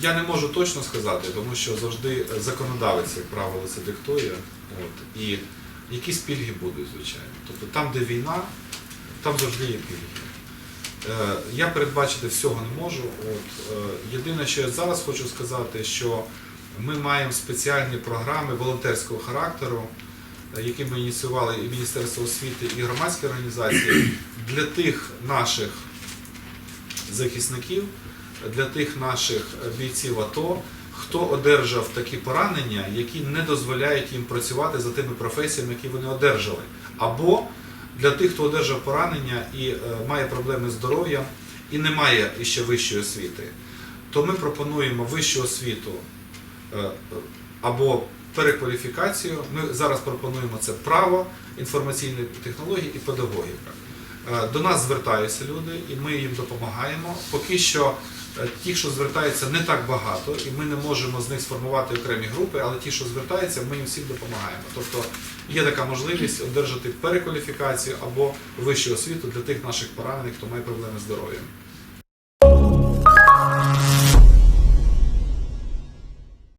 Я не можу точно сказати, тому що завжди законодавець, як правило, це диктує. От, і якісь пільги будуть, звичайно. Тобто там, де війна, там завжди є пільги. Е, Я передбачити всього не можу. От, е, єдине, що я зараз хочу сказати, що ми маємо спеціальні програми волонтерського характеру, е, які ми ініціювали і Міністерство освіти, і громадські організації для тих наших захисників, для тих наших бійців АТО, хто одержав такі поранення, які не дозволяють їм працювати за тими професіями, які вони одержали. Або для тих, хто одержав поранення і е, має проблеми з здоров'ям і не має ще вищої освіти, то ми пропонуємо вищу освіту е, або перекваліфікацію. Ми зараз пропонуємо це право, інформаційні технології і педагогіка. Е, До нас звертаються люди, і ми їм допомагаємо. Поки що е, ті, що звертаються, не так багато, і ми не можемо з них сформувати окремі групи, але ті, що звертаються, ми їм всім допомагаємо. Тобто є така можливість одержати перекваліфікацію або вищу освіту для тих наших поранених, хто має проблеми з здоров'ям.